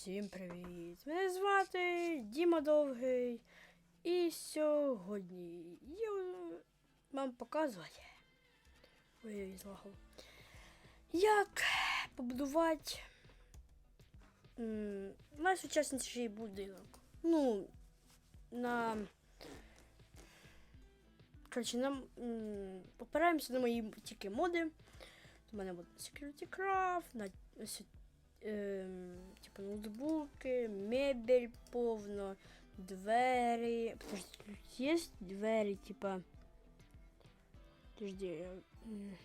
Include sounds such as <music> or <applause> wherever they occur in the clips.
Всім привіт! Мене звати Діма Довгий. І сьогодні я вам показую. Ой, злагав. Як побудувати найсучасніший будинок. Ну, на. Коротше, нам м, опираємося на мої тільки моди. У мене буде Security Craft, на ось ем, типу ноутбуки, мебель повно, двері. Подожди, тут є двері, типа. Подожди. я, м.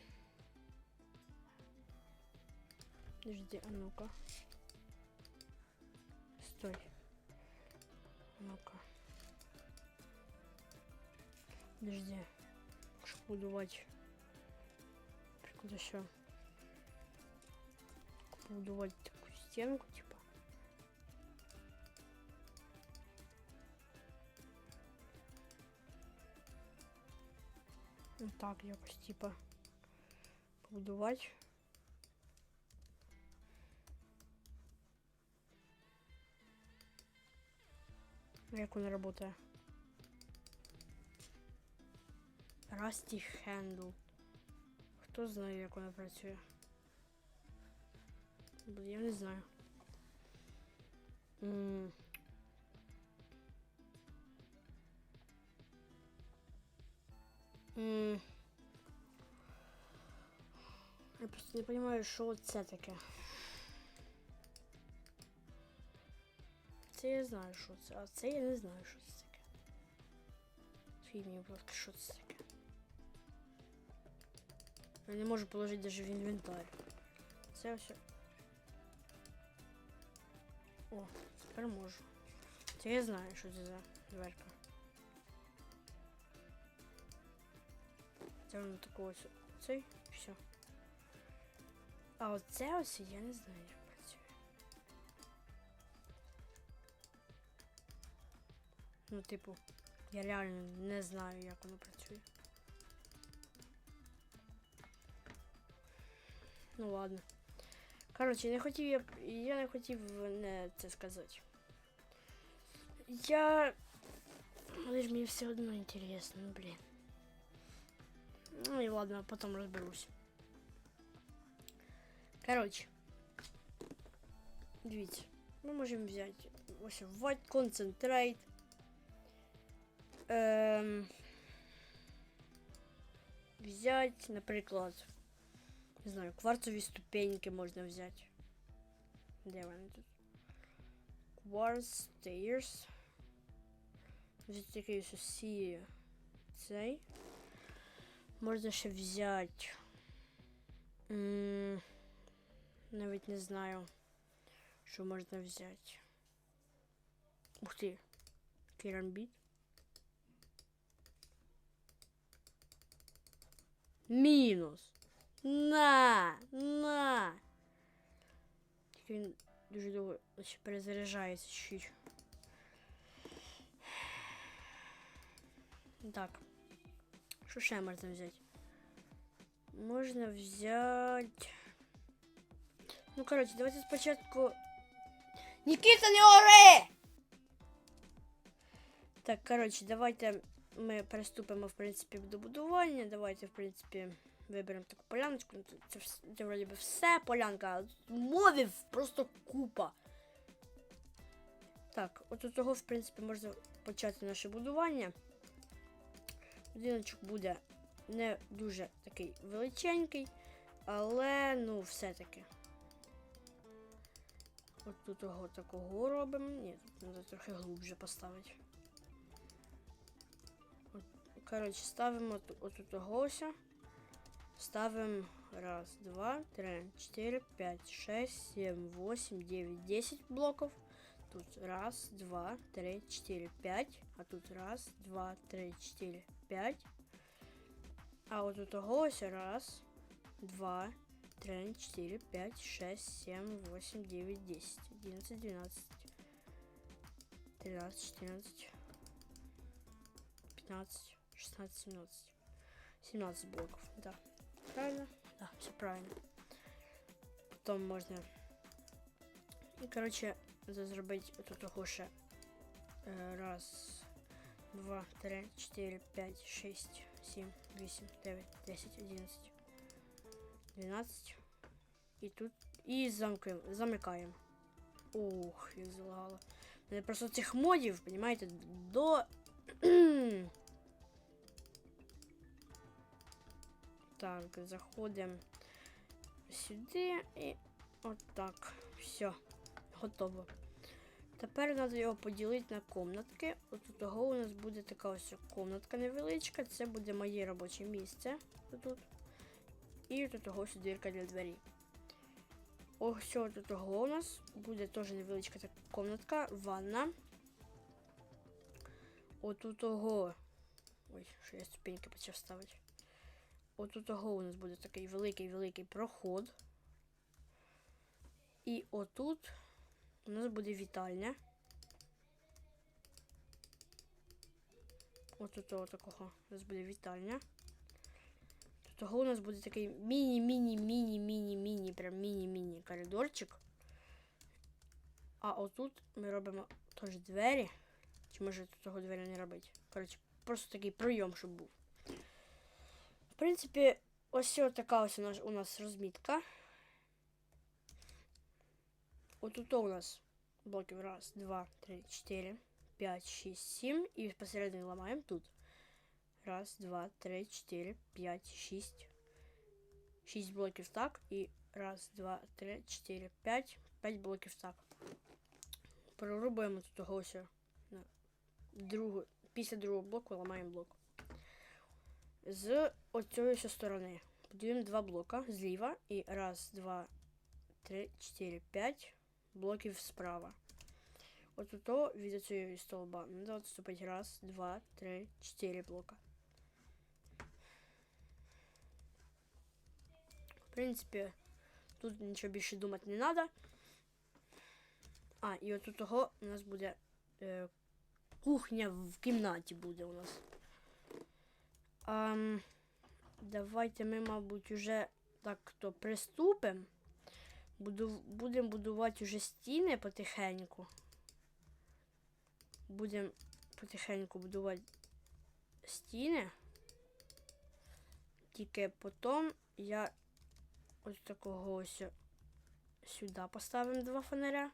Подожди, а ну-ка. Стой. Ну-ка. Подожди. Що будувати? Прикуда що? побудувати таку стінку, типа. Ну так, якось, типа. Побудувати. Як вона працює? Расті хендл. Хто знає, як вона працює? Блін, я не знаю. Я просто не розумію, що це таке. Це я знаю, що це, а це я не знаю, що це таке. Скажіть мені, будь що це таке. Я не можу положити навіть в інвентар. Це все. О, тепер можу. Це я знаю, що це за дверка. Це воно такого ось цей, все. А оце ось я не знаю, як працює. Ну, типу, я реально не знаю, як воно працює. Ну ладно. Коротше, не хотів я. Я не хотів не це сказати. Я. Але ж мені все одно інтересно, ну блін. Ну і ладно, потім розберусь. Коротше. Дивіться. Ми можемо взяти ось White Concentrate. Ем, взяти, наприклад. Не знаю, кварцові ступеньки можна взяти. Де вони тут? Quartz stairs. Взяти такий ось усі цей. Можна ще взяти. М, Навіть не знаю, що можна взяти. Ух ти. Керамбіт. Мінус. На, на. Тільки він дуже довго ще перезаряджається чуть. Так. Що ще можна взяти? Можна взяти. Ну, коротше, давайте спочатку. Нікіта, не ори! Так, коротше, давайте ми приступимо, в принципі, до будування. Давайте, в принципі. Виберемо таку поляночку. Ну, Це, це, вроді би все полянка, мовів просто купа. Так, от у того, в принципі, можна почати наше будування. Будиночок буде не дуже такий величенький, але ну все-таки. От тут того такого робимо. Ні, тут треба трохи глубже поставити. От, коротше, ставимо от у того ось. Ставим раз, два, три, четыре, пять, шесть, семь, восемь, девять, десять блоков. Тут раз, два, три, четыре, пять. А тут раз, два, три, четыре, пять. А вот у того ось раз, два, три, четыре, пять, шесть, семь, восемь, девять, десять, одиннадцать, двенадцать, тринадцать, четырнадцать, пятнадцать, шестнадцать, семнадцать. 17 блоков, да. Правильно? Да, все правильно. Потом можно... И, короче, треба зробити тут того ще. Раз, два, три, чотири, п'ять, шість, сім, вісім, дев'ять, десять, одинадцять, дванадцять. І тут. І замкаємо, замикаємо. Ух, як залагало. Мене просто цих модів, понімаєте, до. <clears throat> так, заходимо сюди і отак. Все, готово. Тепер треба його поділити на комнатки. От того у нас буде така ось комнатка невеличка. Це буде моє робоче місце. Тут. І тут того ось дірка для двері. Ось тут того у нас буде теж невеличка така комнатка, ванна. От у того. Ой, що я ступеньки почав ставити. От у нас буде такий великий-великий проход. І отут у нас буде вітальня. От у того такого у нас буде вітальня. Тут того у нас буде такий міні-міні-міні-міні-міні, прям міні-міні коридорчик. А отут ми робимо теж двері. Чи може тут того двері не робити? Коротше, просто такий прийом, щоб був. В принципі, ось така ось у нас, у нас розмітка. Отут у нас блоків раз, два, три, чотири, п'ять, шість, сім. І посередині ламаємо тут. Раз, два, три, чотири, п'ять, шість. Шість блоків так. І раз, два, три, чотири, п'ять. П'ять блоків так. Прорубуємо тут ось. Другу, після другого блоку ламаємо блок. З оцієї сторони. Будуємо два блока зліва. І раз, два, три, чотири, п'ять блоків справа. От то від цієї столба треба відступити раз, два, три, чотири блока. В принципі, тут нічого більше думати не треба. А, і от у того у нас буде е, кухня в кімнаті буде у нас. Ам, давайте ми, мабуть, уже так то приступимо. Буду, будемо будувати уже стіни потихеньку. Будемо потихеньку будувати стіни. Тільки потім я ось такого ось сюди поставимо два фонаря.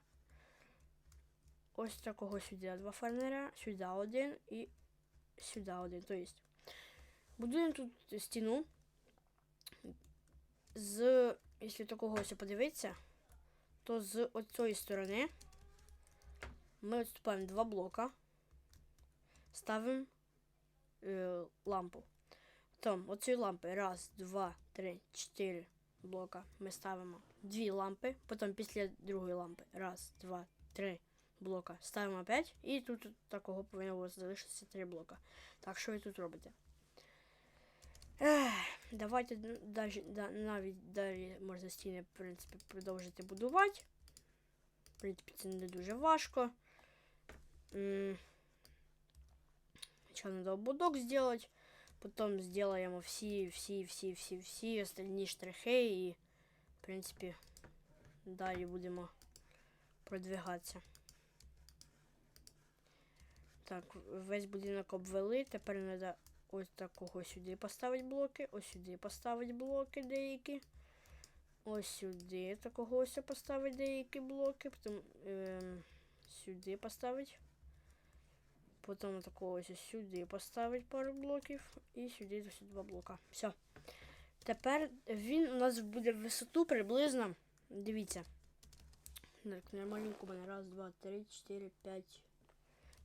Ось такого сюди два фонаря, сюди один і сюди один. Тобто будуємо тут стіну з якщо такого ось подивитися, то з оцієї сторони ми відступаємо два блока, ставимо е, лампу. Потім оці лампи. Раз, два, три, чотири блока. Ми ставимо дві лампи. Потім після другої лампи. Раз, два, три блока. Ставимо опять. І тут такого повинно залишитися три блока. Так, що ви тут робите? Ех, давайте да, навіть далі можна стіни, в принципі, продовжити будувати. В принципі, це не дуже важко. Ще треба ободок зробити. Потім зробимо всі, всі, всі, всі, всі остальні штрихи і, в принципі, далі будемо продвигатися. Так, весь будинок обвели, тепер треба ось такого сюди поставити блоки, ось сюди поставити блоки деякі. Ось сюди такого ось поставити деякі блоки, потім е, сюди поставити. Потім такого ось сюди поставити пару блоків і сюди ось два блока. Все. Тепер він у нас буде в висоту приблизно. Дивіться. Так, нормальненько у мене. Раз, два, три, чотири, п'ять.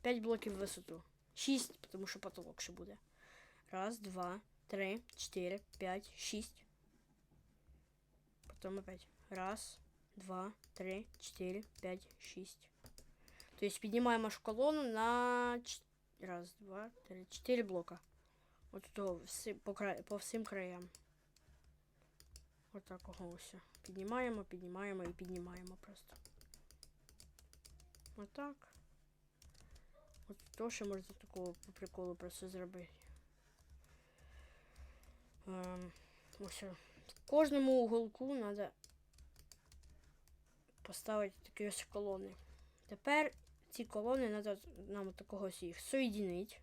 П'ять блоків в висоту. Шість, тому що потолок ще буде. Раз, два, три, четыре, пять, шесть. Потом опять. Раз, два, три, четыре, пять, шесть. То есть поднимаем нашу колонну на раз, два, три, четыре блока. Вот то по, край, по всім краям. Вот так все. Піднімаємо, піднімаємо і піднімаємо просто. Вот так. От то, що можна такого по приколу просто зробити. Ем, ось. Кожному уголку треба поставити такі ось колони. Тепер ці колони треба нам такого їх соєдинити.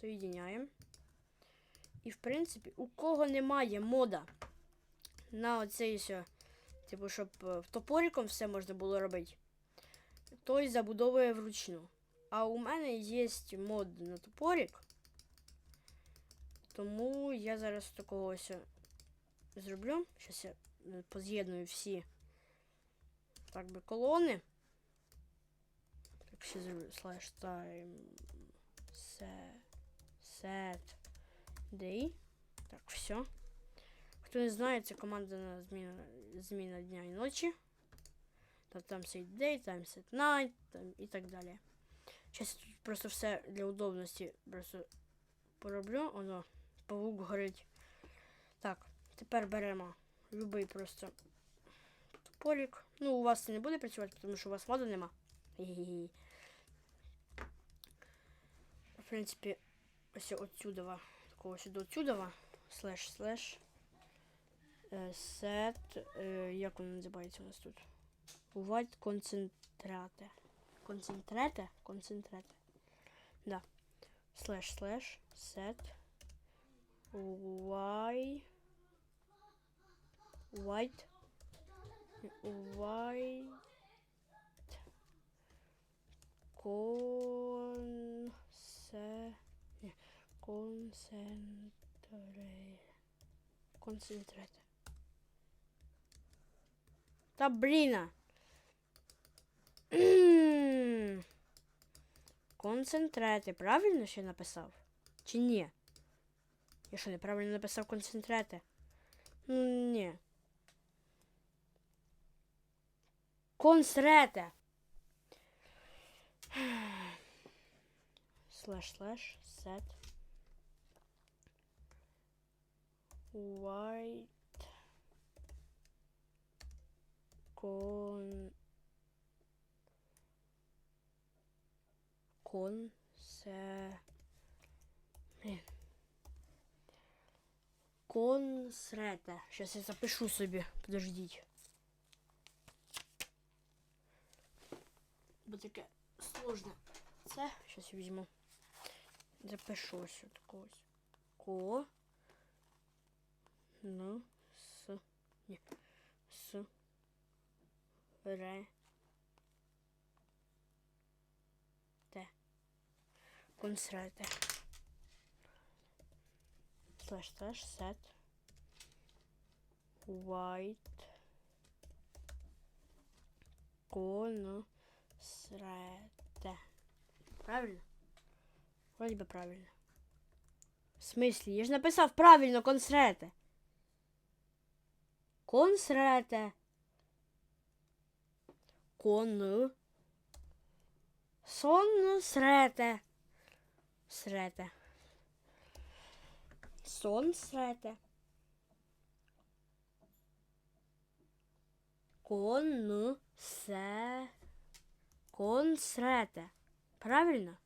Соєдиняємо. І в принципі, у кого немає мода на оцей все, типу, щоб е, топориком все можна було робити, той забудовує вручну. А у мене є мод на топорик. Тому я зараз такого ось е, зроблю. Зараз я е, поз'єдную всі так би колони. Так, ще зроблю slash time set, day. Так, все. Хто не знає, це команда на зміна, зміна дня і ночі. Там, там set day, там set night там, і так далі. Зараз тут просто все для удобності просто пороблю. Воно павук горить. Так, тепер беремо любий просто топорик. Ну, у вас це не буде працювати, тому що у вас моду нема. Гі-гі-гі. В принципі, ось отсюдова, такого сюди отсюдова, слеш, слеш, е, сет, е, як воно називається у нас тут? White концентрате. Концентрате? Концентрате. Да. Слеш, слеш, сет, Y, white, white, консе, концентре, концентрате. Та. Концентрати. Правильно ще написав? Чи ні? Я що, неправильно написав концентрати? Ну, ні. Консрете. <sighs> Слеш, слеш, сет. White. Кон... Консе... Консрете. Сейчас я запишу собі. Подождіть. Бо таке сложне. Це сейчас я візьму. Запишу ось такого. ось. Ко. Ну. С. Ні. С. Ре. Те. Консрете. Слеш, слеш, сет. White. Консрете. Правильно? Вроде бы правильно. В смысле? Я ж написав правильно консрете. Консрете. Кон. Сон срете. Срете. Сон срете. Кон се. Консрете. Правильно?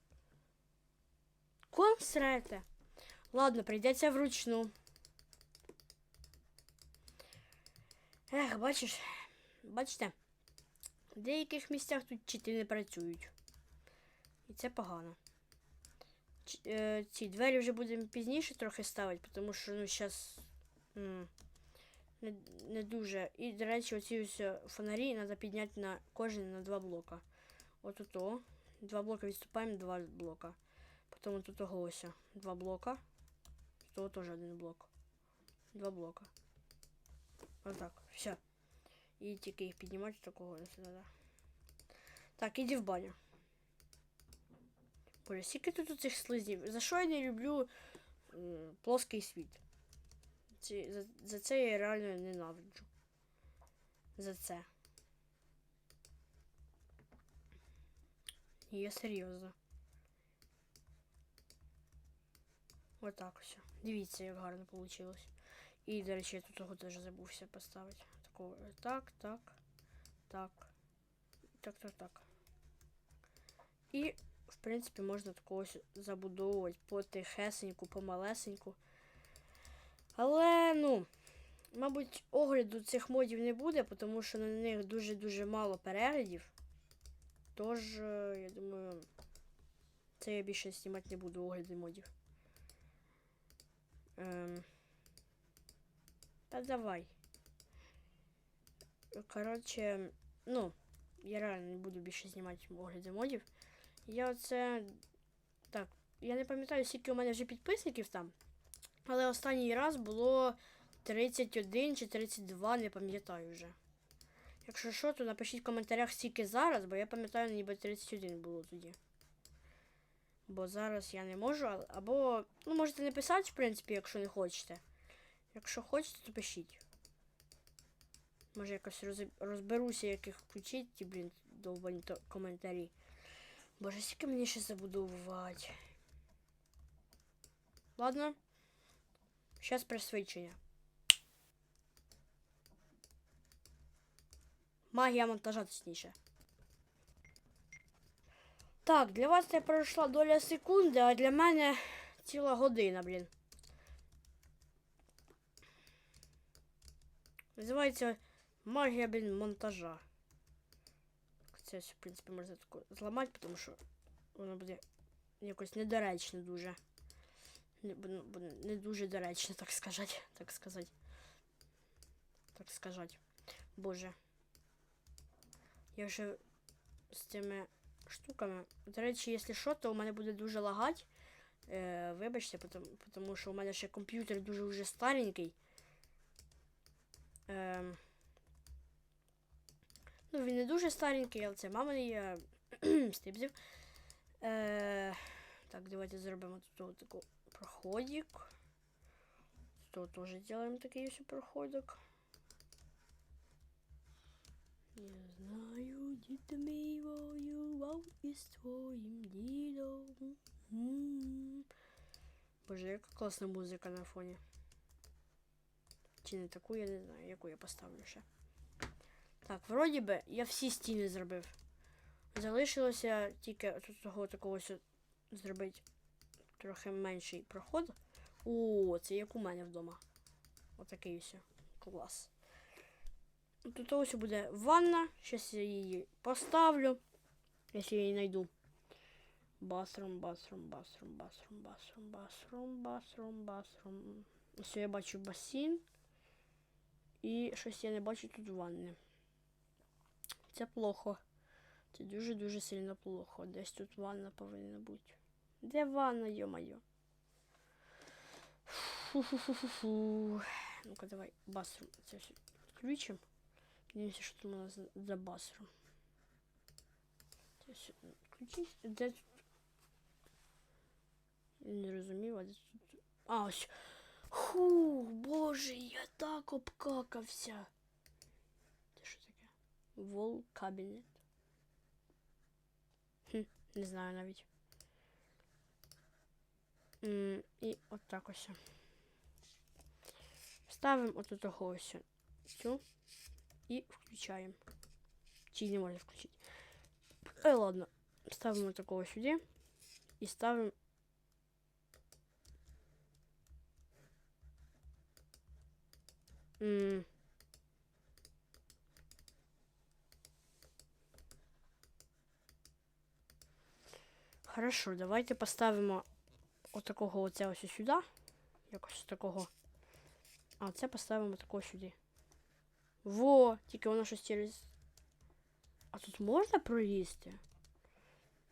Консрете. Ладно, прийдеться вручну. Ех, бачиш, бачите, в деяких місцях тут чити не працюють. І це погано. Е, ці двері вже будемо пізніше трохи ставити, тому що ну зараз не, не дуже. І, до речі, оці ось е, фонарі треба підняти на кожен на два блока. От ото. Два блока відступаємо, два блока. Потім тут того ось два блока. Тут теж один блок. Два блока. Отак. Все. І тільки їх піднімати такого не треба. Так, іди в баню. Боже, скільки тут цих слизнів. За що я не люблю е, плоский світ? Ці, за, за це я реально ненавиджу. За це. Я серйозно. Отак ось. Дивіться, як гарно вийшло. І, до речі, я тут того теж забувся поставити. Такого. Так, так, так. Так, так, так. І, в принципі, можна такого ось забудовувати потихесеньку, помалесеньку. Але, ну, Мабуть, огляду цих модів не буде, тому що на них дуже-дуже мало переглядів. Тож, е, я думаю, це я більше знімати не буду огляди модів. Ем. Та давай. Коротше, ну, я реально не буду більше знімати огляди модів. Я оце. Так, я не пам'ятаю, скільки у мене вже підписників там. Але останній раз було 31 чи 32, не пам'ятаю вже. Якщо що, то напишіть в коментарях скільки зараз, бо я пам'ятаю, ніби 31 було тоді. Бо зараз я не можу, або. Ну, можете не писати, в принципі, якщо не хочете. Якщо хочете, то пишіть. Може якось роз- розберуся, як їх включити, блін, довбані коментарі. Боже, скільки мені ще забудовувати. Ладно. Зараз присвідчення. Магія монтажа точніше. Так, для вас це пройшла доля секунди, а для мене ціла година, блін. Називається магія, блін, монтажа. Це, в принципі, можна тако зламати, тому що воно буде якось недоречно дуже. Не, буде не дуже доречно, так сказати. Так сказати. Так сказати. Боже. Я вже з цими штуками. До речі, якщо що, то у мене буде дуже лагати. Е, вибачте, потому, тому що у мене ще комп'ютер дуже вже старенький. Ем, ну, він не дуже старенький, але це мама я <clears throat> стипзів. Е, так, давайте зробимо тут таку проходик. Тут теж зробимо такий ось проходик. Я знаю, дід мій воював із твоїм дідом. Боже, яка класна музика на фоні. Чи не таку, я не знаю, яку я поставлю ще. Так, вроді би, я всі стіни зробив. Залишилося тільки тут того такого зробити трохи менший проход. О, це як у мене вдома. Отакий ось. Клас. Тут ось буде ванна. Зараз я її поставлю. Якщо я її знайду. Басрум, басрум, басрум, басрум, басрум, басрум, басрум, басрум. Ось я бачу басейн. І щось я не бачу тут ванни. Це плохо. Це дуже-дуже сильно плохо. Десь тут ванна повинна бути. Де ванна, йо-моє? Фу-фу-фу-фу-фу. Ну-ка, давай басрум. Це все включимо. Дивимося, що там у нас за- басрум. Це все включить. Де тут? Я не розумів, а де тут. А, ось. Фу, боже, я так обкакався. Це що таке? Вол кабінет. Хм, не знаю навіть. М, І от так ось. Ставимо от того ось цю і включаємо. Чи не можна включити. Е, ладно. Ставимо такого сюди і ставимо. М, Хорошо, давайте поставимо отакого оце ось сюди. Якось такого. А це поставимо такого сюди. Во, тільки воно щось через. А тут можна пролізти?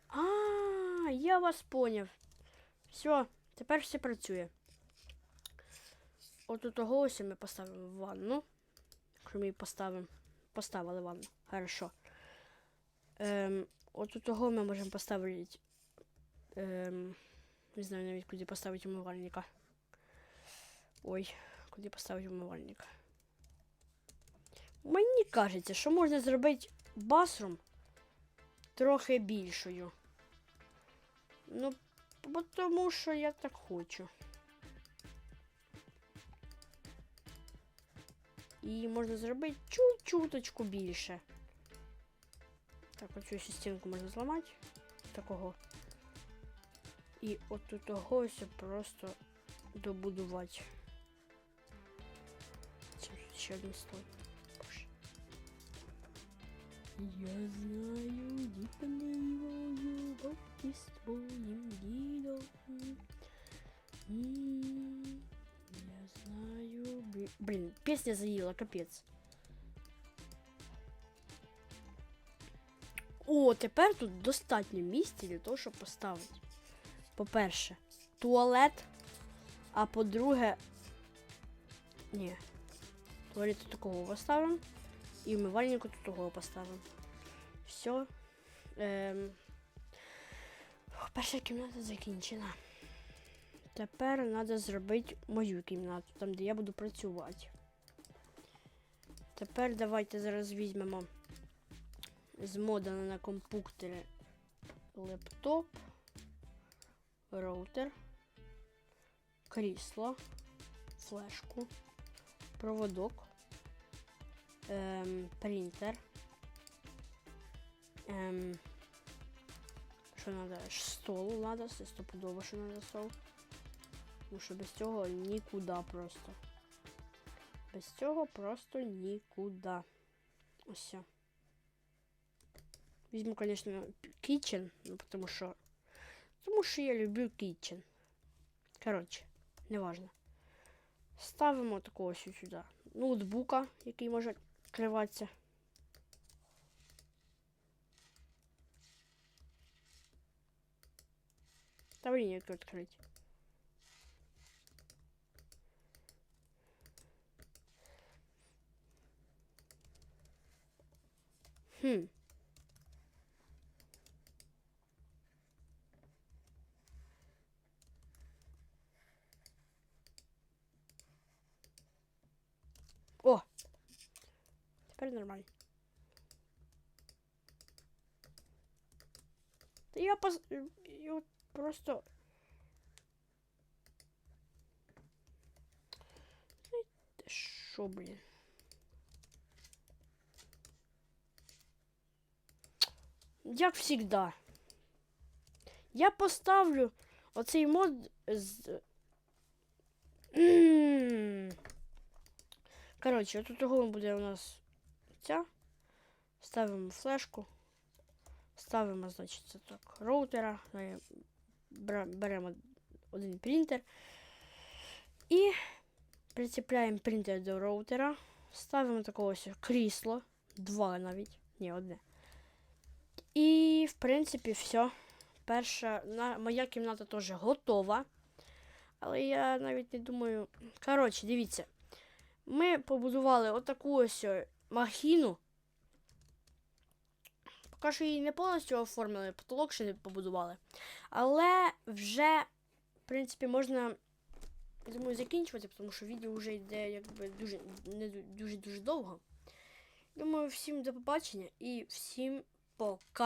А, я вас поняв. Все, тепер все працює. От у того ось ми поставимо ванну. Якщо ми її поставимо. Поставили ванну. Хорошо. Ем, от у того ми можемо поставити. Ем, не знаю навіть куди поставити умивальника. Ой, куди поставити умивальника. Мені кажеться, що можна зробити басрум трохи більшою. Ну, тому що я так хочу. І можна зробити чуть-чуточку більше. Так, оцю стінку можна зламати. Такого. І от того ось просто добудувати. Це ще один. Боже. Я знаю, дітей батьки з твоїм дідом. Я знаю. Блін, пісня заїла, капець. О, тепер тут достатньо місця для того, щоб поставити. По-перше, туалет. А по-друге. Ні. Туалет тут такого поставимо. І вмивальнику тут такого поставимо. Все. Ем... Перша кімната закінчена. Тепер треба зробити мою кімнату, там, де я буду працювати. Тепер давайте зараз візьмемо з мода на комп'ютері лептоп, роутер, крісло, флешку, проводок, ем, принтер. Ем, що треба? Стол треба, стопудово, що треба стол. Тому що без цього нікуди просто. Без цього просто нікуди. Ось. все. Візьму, звісно, kitchen, ну, тому що. Тому що я люблю kitchen. Коротше, неважно. Ставимо такого ось сюди. Ноутбука, який може відкриватися. Та блін, як відкрити. Хм. О! Тепер нормально. Та я пос... Я просто... Що, блін? Як всегда. Я поставлю оцей мод з. Коротше, тут того буде у нас ця. Ставимо флешку. Ставимо, значить, так, роутера. Беремо один принтер. І прицепляємо принтер до роутера. Ставимо такого ось крісло. Два навіть. Ні, одне. І, в принципі, все. Перша на, моя кімната теж готова. Але я навіть не думаю. Коротше, дивіться. Ми побудували отаку ось махіну. Поки що її не повністю оформили, потолок ще не побудували. Але вже, в принципі, можна думаю, закінчувати, тому що відео вже йде якби дуже не дуже дуже довго. Думаю, всім до побачення і всім пока.